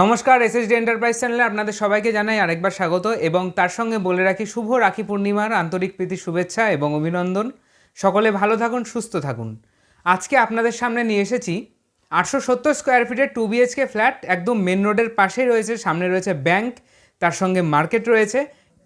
নমস্কার SSD enterprise চ্যানেলে আপনাদের সবাইকে জানাই আরেকবার স্বাগত এবং তার সঙ্গে বলে রাখি শুভ রাখি পূর্ণিমার আন্তরিক প্রীতি, শুভেচ্ছা এবং অভিনন্দন। সকলে ভালো থাকুন, সুস্থ থাকুন। আজকে আপনাদের সামনে নিয়ে এসেছি আটশো সত্তর স্কোয়ার ফিটের টু বিএইচকে ফ্ল্যাট একদম মেন রোডের পাশেই রয়েছে, সামনে রয়েছে ব্যাংক তার সঙ্গে মার্কেট রয়েছে।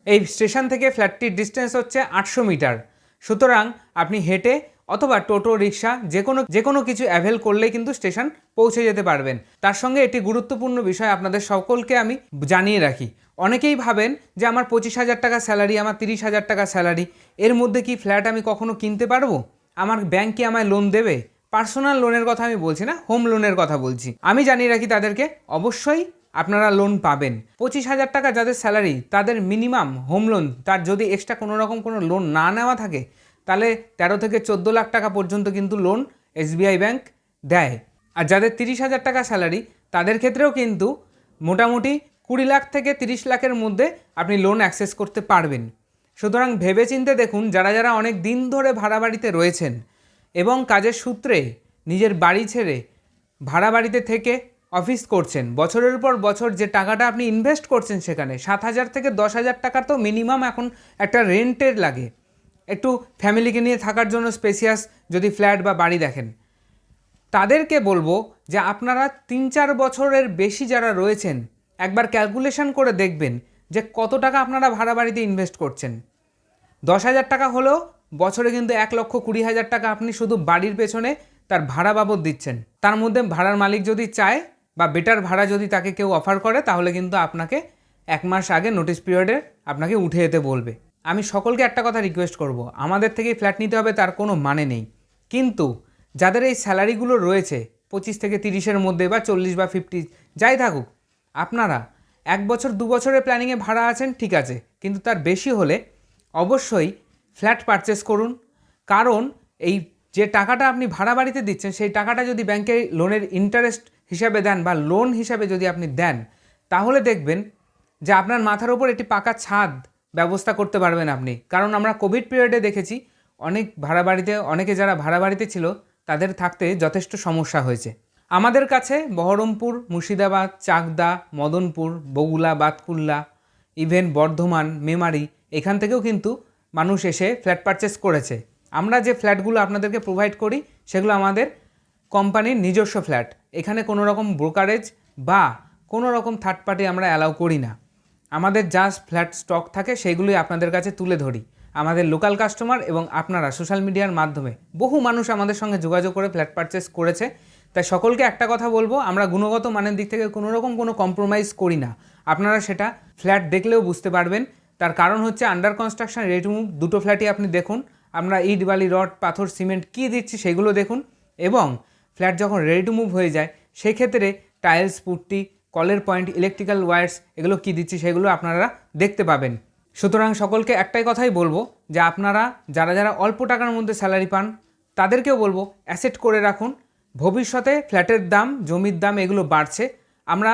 এই স্টেশন থেকে ফ্ল্যাটটির ডিস্টেন্স হচ্ছে আটশো মিটার। সুতরাং আপনি হেঁটে অথবা টোটো, রিক্সা, যে কোনো যে কোনো কিছু অ্যাভেল করলেই কিন্তু স্টেশন পৌঁছে যেতে পারবেন। তার সঙ্গে একটি গুরুত্বপূর্ণ বিষয় আপনাদের সকলকে আমি জানিয়ে রাখি। অনেকেই ভাবেন যে আমার পঁচিশ হাজার টাকা স্যালারি আমার তিরিশ হাজার টাকা স্যালারি এর মধ্যে কি ফ্ল্যাট আমি কখনো কিনতে পারব? আমার ব্যাংক কি আমায় লোন দেবে? পার্সোনাল লোনের কথা আমি বলছি না হোম লোনের কথা বলছি। আমি জানিয়ে রাখি তাদেরকে, অবশ্যই আপনারা লোন পাবেন। পঁচিশ হাজার টাকা যাদের স্যালারি তাদের মিনিমাম হোম লোন তার যদি এক্সট্রা কোনো রকম কোনো লোন না নেওয়া থাকে তাহলে তেরো থেকে চোদ্দ লাখ টাকা পর্যন্ত কিন্তু লোন এসবিআই ব্যাংক দেয়। আর যাদের তিরিশ হাজার টাকা স্যালারি তাদের ক্ষেত্রেও কিন্তু মোটামুটি কুড়ি লাখ থেকে তিরিশ লাখের মধ্যে আপনি লোন অ্যাক্সেস করতে পারবেন। সুতরাং ভেবেচিন্তে দেখুন, যারা যারা অনেক দিন ধরে ভাড়া বাড়িতে রয়েছেন এবং কাজের সূত্রে নিজের বাড়ি ছেড়ে ভাড়া বাড়িতে থেকে অফিস করছেন, বছরের পর বছর যে টাকাটা আপনি ইনভেস্ট করছেন সেখানে, সাত হাজার থেকে দশ হাজার টাকার তো মিনিমাম এখন একটা রেন্টের লাগে। একটু ফ্যামিলিকে নিয়ে থাকার জন্য স্পেসিয়াস যদি ফ্ল্যাট বা বাড়ি দেখেন। তাদেরকে বলব যে আপনারা তিন চার বছরের বেশি যারা রয়েছেন, একবার ক্যালকুলেশন করে দেখবেন যে কত টাকা আপনারা ভাড়া বাড়িতে ইনভেস্ট করছেন। দশ হাজার টাকা হলেও বছরে কিন্তু এক লক্ষ কুড়ি হাজার টাকা আপনি শুধু বাড়ির পেছনে তার ভাড়া বাবদ দিচ্ছেন। তার মধ্যে ভাড়ার মালিক যদি চায় বা বেটার ভাড়া যদি তাকে কেউ অফার করে, তাহলে কিন্তু আপনাকে এক মাস আগে নোটিশ পিরিয়ডে আপনাকে উঠে যেতে বলবে। আমি সকলকে একটা কথা রিকোয়েস্ট করব। আমাদের থেকেই ফ্ল্যাট নিতে হবে, তার কোনো মানে নেই। কিন্তু যাদের এই স্যালারিগুলো রয়েছে, পঁচিশ থেকে তিরিশের মধ্যে বা চল্লিশ বা ফিফটি যাই থাকুক, আপনারা এক বছর, দু বছরের প্ল্যানিংয়ে ভাড়া আছেন, ঠিক আছে। কিন্তু তার বেশি হলে অবশ্যই ফ্ল্যাট পারচেস করুন। কারণ এই যে টাকাটা আপনি ভাড়া বাড়িতে দিচ্ছেন, সেই টাকাটা যদি ব্যাংকে লোনের ইন্টারেস্ট হিসাবে দেন বা লোন হিসাবে যদি আপনি দেন, তাহলে দেখবেন যে আপনার মাথার ওপর একটি পাকা ছাদ ব্যবস্থা করতে পারবেন আপনি। কারণ আমরা কোভিড পিরিয়ডে দেখেছি, অনেক ভাড়া বাড়িতে, অনেকে যারা ভাড়া বাড়িতে ছিল, তাদের থাকতে যথেষ্ট সমস্যা হয়েছে। আমাদের কাছে বহরমপুর, মুর্শিদাবাদ, চাকদা, মদনপুর, বগুলা, বাতকুল্লা ইভেন বর্ধমান, মেমারি, এখান থেকেও কিন্তু মানুষ এসে ফ্ল্যাট পারচেস করেছে। আমরা যে ফ্ল্যাটগুলো আপনাদেরকে প্রোভাইড করি, সেগুলো আমাদের কোম্পানির নিজস্ব ফ্ল্যাট এখানে কোনো রকম ব্রোকারেজ বা কোনো রকম থার্ড পার্টি আমরা অ্যালাউ করি না। আমাদের যা ফ্ল্যাট স্টক থাকে, সেইগুলোই আপনাদের কাছে তুলে ধরি। আমাদের লোকাল কাস্টমার এবং আপনারা সোশ্যাল মিডিয়ার মাধ্যমে। বহু মানুষ আমাদের সঙ্গে যোগাযোগ করে ফ্ল্যাট পারচেস করেছে। তাই সকলকে একটা কথা বলব, আমরা গুণগত মানের দিক থেকে কোনো রকম কোনো কম্প্রোমাইজ করি না। আপনারা সেটা ফ্ল্যাট দেখলেও বুঝতে পারবেন। তার কারণ হচ্ছে আন্ডার কনস্ট্রাকশন রেডি মুভ দুটো ফ্ল্যাটই আপনি দেখুন। আমরা ইট, বালি, রড, পাথর, সিমেন্ট কী দিচ্ছি সেগুলো দেখুন। এবং ফ্ল্যাট যখন রেডি টু মুভ হয়ে যায়, সেক্ষেত্রে টাইলস পুট্টি কলের পয়েন্ট ইলেকট্রিক্যাল ওয়্যার্স এগুলো কী দিচ্ছি সেগুলো আপনারা দেখতে পাবেন। সুতরাং সকলকে একটাই কথাই বলব যে আপনারা যারা যারা অল্প টাকার মধ্যে স্যালারি পান, তাদেরকেও বলব অ্যাসেট করে রাখুন। ভবিষ্যতে ফ্ল্যাটের দাম, জমির দাম এগুলো বাড়ছে। আমরা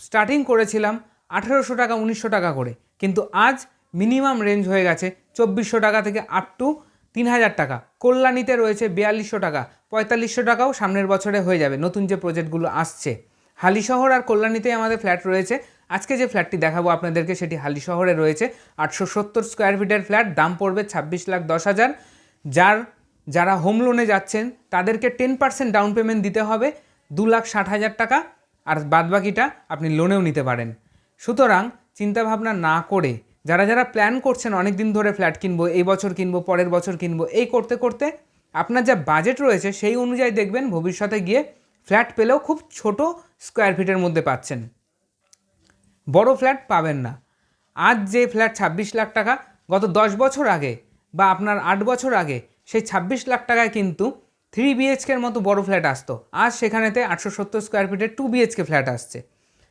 স্টার্টিং করেছিলাম আঠেরোশো টাকা, উনিশশো টাকা করে। কিন্তু আজ মিনিমাম রেঞ্জ হয়ে গেছে চব্বিশশো টাকা থেকে আপ টু তিন হাজার টাকা। কল্যাণীতে রয়েছে বিয়াল্লিশশো টাকা, পঁয়তাল্লিশশো টাকাও সামনের বছরে হয়ে যাবে নতুন যে প্রজেক্টগুলো আসছে। হালিশহর আর কল্যাণীতেই আমাদের ফ্ল্যাট রয়েছে। আজকে যে ফ্ল্যাটটি দেখাবো আপনাদেরকে সেটি হালিশহরে রয়েছে। আটশো সত্তর স্কোয়ার ফিটের ফ্ল্যাট, দাম পড়বে ছাব্বিশ লাখ দশ হাজার। যার, যারা হোম লোনে যাচ্ছেন, তাদেরকে টেন পার্সেন্ট ডাউন পেমেন্ট দিতে হবে দু লাখ ষাট হাজার টাকা। আর বাদবাকিটা আপনি লোনেও নিতে পারেন। সুতরাং চিন্তাভাবনা না করে যারা যারা প্ল্যান করছেন অনেক দিন ধরে ফ্ল্যাট কিনবো, এই বছর কিনবো, পরের বছর কিনবো, এই করতে করতে আপনার যা বাজেট রয়েছে সেই অনুযায়ী দেখবেন ভবিষ্যতে গিয়ে ফ্ল্যাট পেলেও খুব ছোট স্কোয়ার ফিটের মধ্যে পাচ্ছেন। বড় ফ্ল্যাট পাবেন না। আজ যে ফ্ল্যাট ছাব্বিশ লাখ টাকা, গত দশ বছর আগে বা আপনার আট বছর আগে, সেই ছাব্বিশ লাখ টাকায় কিন্তু থ্রি বিএইচকের মতো বড় ফ্ল্যাট আসতো। আজ সেখানেতে আটশো সত্তর স্কোয়ার ফিটের টু বিএইচকে ফ্ল্যাট আসছে।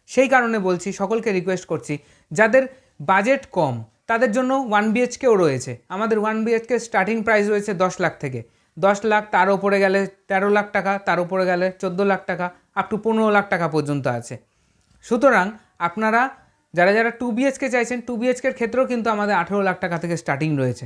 সেই কারণে বলছি, সকলকে রিকোয়েস্ট করছি, যাদের বাজেট কম, তাদের জন্য ওয়ান বিএইচকেও রয়েছে। আমাদের ওয়ান বিএইচকে স্টার্টিং প্রাইস রয়েছে দশ লাখ থেকে। দশ লাখ তার ওপরে গেলে তেরো লাখ টাকা, তার উপরে গেলে চোদ্দ লাখ টাকা আপ টু পনেরো লাখ টাকা পর্যন্ত আছে। সুতরাং আপনারা, যারা যারা টু বিএইচকে চাইছেন টু বিএইচকের ক্ষেত্রেও কিন্তু আমাদের আঠেরো লাখ টাকা থেকে স্টার্টিং রয়েছে।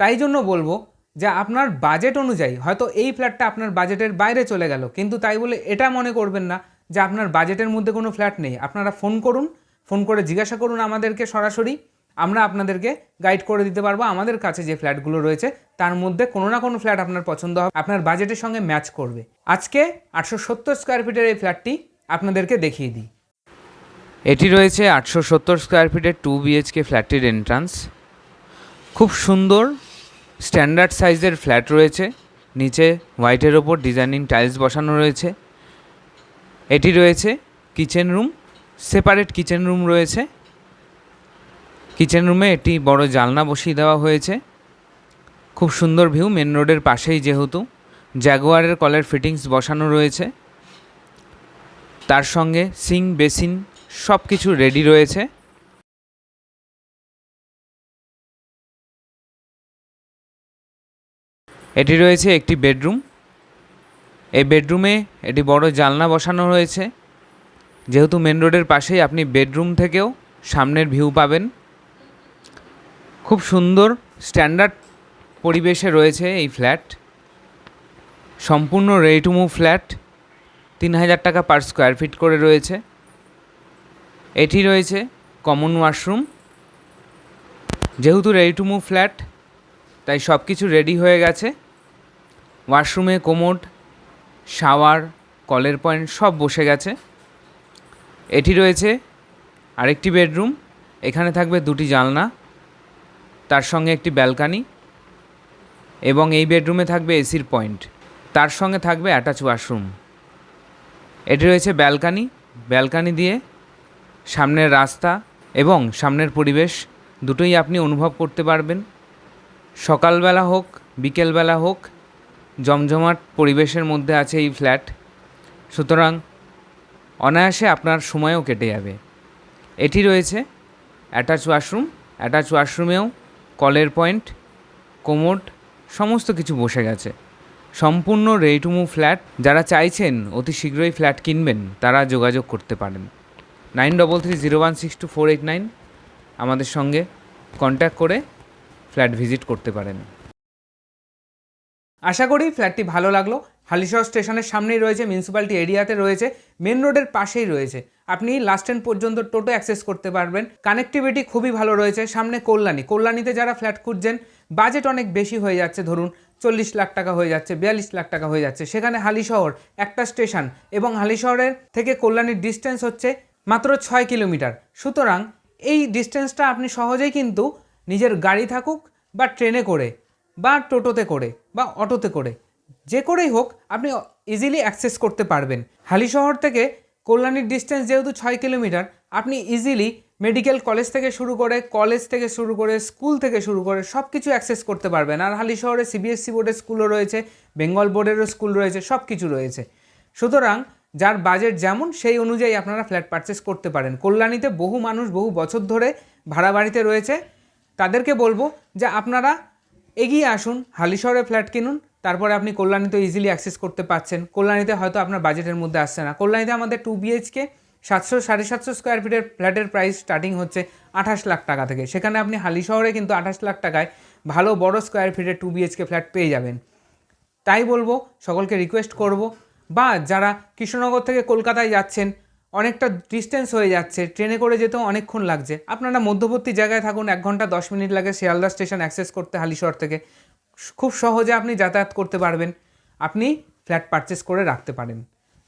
তাই জন্য বলব যে আপনার বাজেট অনুযায়ী, হয়তো এই ফ্ল্যাটটা আপনার বাজেটের বাইরে চলে গেল, কিন্তু তাই বলে এটা মনে করবেন না যে আপনার বাজেটের মধ্যে কোনো ফ্ল্যাট নেই। আপনারা ফোন করুন ফোন করে জিজ্ঞাসা করুন আমাদেরকে সরাসরি। আমরা আপনাদেরকে গাইড করে দিতে পারব আমাদের কাছে যে ফ্ল্যাটগুলো রয়েছে, তার মধ্যে কোনো না কোনো ফ্ল্যাট আপনার পছন্দ হবে, আপনার বাজেটের সঙ্গে ম্যাচ করবে। আজকে আটশো সত্তর স্কোয়ার ফিটের এই ফ্ল্যাটটি আপনাদেরকে দেখিয়ে দিই। এটি রয়েছে আটশো সত্তর স্কোয়ার ফিটের টু বিএইচকে ফ্ল্যাটটির এন্ট্রান্স খুব সুন্দর স্ট্যান্ডার্ড সাইজের ফ্ল্যাট রয়েছে, নিচে হোয়াইটের ওপর ডিজাইনিং টাইলস বসানো রয়েছে। এটি রয়েছে kitchen room separate kitchen room রয়েছে। কিচেন রুমে একটি বড় জালনা বসিয়ে দেওয়া হয়েছে। খুব সুন্দর ভিউ মেন রোডের পাশেই যেহেতু। জাগুয়ারের কলের ফিটিংস বসানো রয়েছে। তার সঙ্গে সিং বেসিন সব কিছু রেডি রয়েছে। এটি রয়েছে একটি বেডরুম এই বেডরুমে এটি বড় জানলা বসানো রয়েছে। যেহেতু মেন রোডের পাশেই আপনি বেডরুম থেকেও সামনের ভিউ পাবেন। খুব সুন্দর স্ট্যান্ডার্ড পরিবেশে রয়েছে এই ফ্ল্যাট সম্পূর্ণ রেডি টু মুভ ফ্ল্যাট তিন হাজার টাকা পার স্কোয়ার ফিট করে রয়েছে। এটি রয়েছে কমন ওয়াশরুম যেহেতু রেডি টু মুভ ফ্ল্যাট তাই সব কিছু রেডি হয়ে গেছে। ওয়াশরুমে কোমোড শাওয়ার কলের পয়েন্ট সব বসে গেছে। এটি রয়েছে আরেকটি বেডরুম এখানে থাকবে দুটি জানলা। তার সঙ্গে একটি ব্যালকানি এবং এই বেডরুমে থাকবে এসির পয়েন্ট। তার সঙ্গে থাকবে অ্যাটাচ ওয়াশরুম। এটি রয়েছে ব্যালকানি। ব্যালকানি দিয়ে সামনের রাস্তা এবং সামনের পরিবেশ দুটোই আপনি অনুভব করতে পারবেন। সকালবেলা হোক, বিকেলবেলা হোক, জমজমাট পরিবেশের মধ্যে আছে এই ফ্ল্যাট। সুতরাং অনায়াসে আপনার সময়ও কেটে যাবে। এটি রয়েছে অ্যাটাচ ওয়াশরুম। অ্যাটাচ ওয়াশরুমেও কলের পয়েন্ট কোমোড সমস্ত কিছু বসে গেছে। সম্পূর্ণ রেডি টু মুভ ফ্ল্যাট, যারা চাইছেন অতি শীঘ্রই ফ্ল্যাট কিনবেন, তারা যোগাযোগ করতে পারেন। Nine double three zero one six two four eight nine, আমাদের সঙ্গে কন্ট্যাক্ট করে ফ্ল্যাট ভিজিট করতে পারেন। আশা করি ফ্ল্যাটটি ভালো লাগল। হালিশহর স্টেশনের সামনেই রয়েছে মিউনিসিপ্যালিটি এরিয়াতে রয়েছে মেন রোডের পাশেই রয়েছে। আপনি লাস্ট এন্ড পর্যন্ত টোটো অ্যাক্সেস করতে পারবেন। কানেক্টিভিটি খুবই ভালো রয়েছে, সামনে কল্যাণী। কল্যাণীতে যারা ফ্ল্যাট খুঁজছেন বাজেট অনেক বেশি হয়ে যাচ্ছে, ধরুন চল্লিশ লাখ টাকা হয়ে যাচ্ছে, বিয়াল্লিশ লাখ টাকা হয়ে যাচ্ছে। সেখানে হালিশহর একটা স্টেশন এবং হালিশহরের থেকে কল্যাণীর ডিস্টেন্স হচ্ছে মাত্র ছয় কিলোমিটার। সুতরাং এই ডিস্টেন্সটা আপনি সহজেই কিন্তু নিজের গাড়ি থাকুক বা ট্রেনে করে বা টোটোতে করে বা অটোতে করে, যে করেই হোক আপনি ইজিলি অ্যাক্সেস করতে পারবেন। হালিশহর থেকে কল্যাণীর ডিস্টেন্স যেহেতু ছয় কিলোমিটার, আপনি ইজিলি মেডিকেল কলেজ থেকে শুরু করে কলেজ থেকে শুরু করে স্কুল থেকে শুরু করে সব কিছু অ্যাক্সেস করতে পারবেন। আর হালি শহরে সিবিএসসি বোর্ডের স্কুলও রয়েছে বেঙ্গল বোর্ডেরও স্কুল রয়েছে সব কিছু রয়েছে সুতরাং যার বাজেট যেমন, সেই অনুযায়ী আপনারা ফ্ল্যাট পারচেস করতে পারেন। কল্যাণীতে বহু মানুষ বহু বছর ধরে ভাড়া বাড়িতে রয়েছে। তাদেরকে বলব যে আপনারা এগিয়ে আসুন হালিশহরে ফ্ল্যাট কিনুন, তারপরে আপনি কল্যাণীতে ইজিলি অ্যাক্সেস করতে পারছেন কল্যাণীতে হয়তো আপনার বাজেটের মধ্যে আসছে না। কল্যাণীতে আমাদের টু বিএইচকে সাতশো, সাড়ে সাতশো স্কোয়ার ফিটের ফ্ল্যাটের প্রাইস স্টার্টিং হচ্ছে আঠাশ লাখ টাকা থেকে। সেখানে আপনি হালি শহরে কিন্তু আঠাশ লাখ টাকায় ভালো বড় স্কোয়ার ফিটের টু বিএইচকে ফ্ল্যাট পেয়ে যাবেন। তাই বলব, সকলকে রিকোয়েস্ট করব, বা যারা কৃষ্ণনগর থেকে কলকাতায় যাচ্ছেন অনেকটা ডিস্টেন্স হয়ে যাচ্ছে, ট্রেনে করে যেতেও অনেকক্ষণ লাগছে। আপনারা মধ্যবর্তী জায়গায় থাকুন, এক ঘণ্টা দশ মিনিট লাগে শিয়ালদা স্টেশন অ্যাক্সেস করতে হালিশহর থেকে। খুব সহজে আপনি যাতায়াত করতে পারবেন, আপনি ফ্ল্যাট পারচেস করে রাখতে পারেন।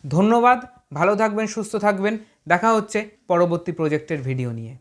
ধন্যবাদ, ভালো থাকবেন, সুস্থ থাকবেন। দেখা হচ্ছে পরবর্তী প্রজেক্টের ভিডিও নিয়ে।